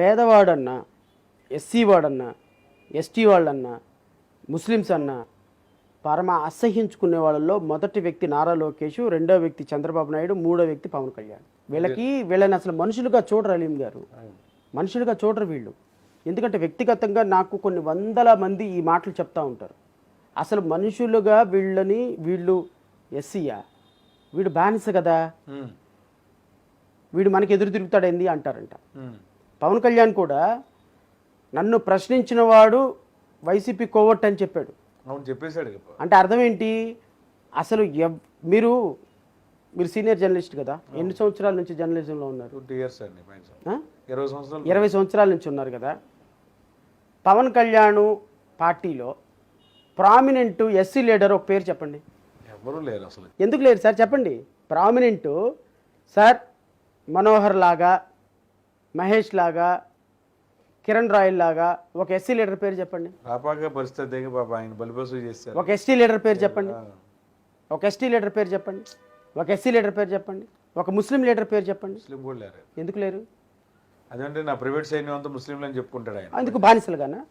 పేదవాడన్నా SC వాడన్నా ST వాళ్ళన్నా Muslims అన్నా పరమ అసహించుకునే వాళ్ళలో మొదటి వ్యక్తి నారా లోకేష్ రెండో వ్యక్తి చంద్రబాబు నాయుడు మూడో వ్యక్తి పవన్ కళ్యాణ్. వీళ్ళకి వీళ్ళని అసలు మనుషులుగా చూడరు అలీం గారు. మనుషులుగా చూడరు వీళ్ళు. ఎందుకంటే వ్యక్తిగతంగా నాకు కొన్ని వందల మంది ఈ మాటలు చెప్తా ఉంటారు. అసలు మనుషులుగా వీళ్ళని వీళ్ళు ఎస్సీయా? వీడు బానిస కదా? వీడు మనకి ఎదురు తిరుగుతాడేంది అంటారంట. పవన్ కళ్యాణ్ కూడా నన్ను ప్రశ్నించిన వాడు వైసీపీ కోవట్ అని చెప్పాడు. అవును చెప్పేశాడు. అంటే అర్థం ఏంటి అసలు మీరు మీరు సీనియర్ జర్నలిస్ట్ కదా ఎన్ని సంవత్సరాల నుంచి జర్నలిజంలో ఉన్నారు? ఇరవై సంవత్సరాలు. నుంచి ఉన్నారు కదా. పవన్ కళ్యాణ్ పార్టీలో ప్రామినెంట్ ఎస్సీ లీడర్ ఒక పేరు చెప్పండి. ఎవరు లేరు అసలు. ఎందుకు లేదు సార్? చెప్పండి. ప్రామినెంట్ సార్ మనోహర్ లాగా మహేష్ లాగా కిరణ్ రాయల్ లాగా ఒక ఎస్సీ లీడర్ పేరు చెప్పండి. పరిస్థితి పాప ఆయన బలిపసు ఒక ఎస్టీ లీడర్ పేరు చెప్పండి. ఒక ఎస్టీ లీడర్ పేరు చెప్పండి. ఒక ఎస్సీ లీడర్ పేరు చెప్పండి. ఒక ముస్లిం లీడర్ పేరు చెప్పండి. ముస్లిం కూడా లేరు. ఎందుకు లేరు? అదంటే నా ప్రైవేట్ సైన్యం అంతా ముస్లింలు అని చెప్పుకుంటాడు ఆయన. అందుకు బానిసలుగానా?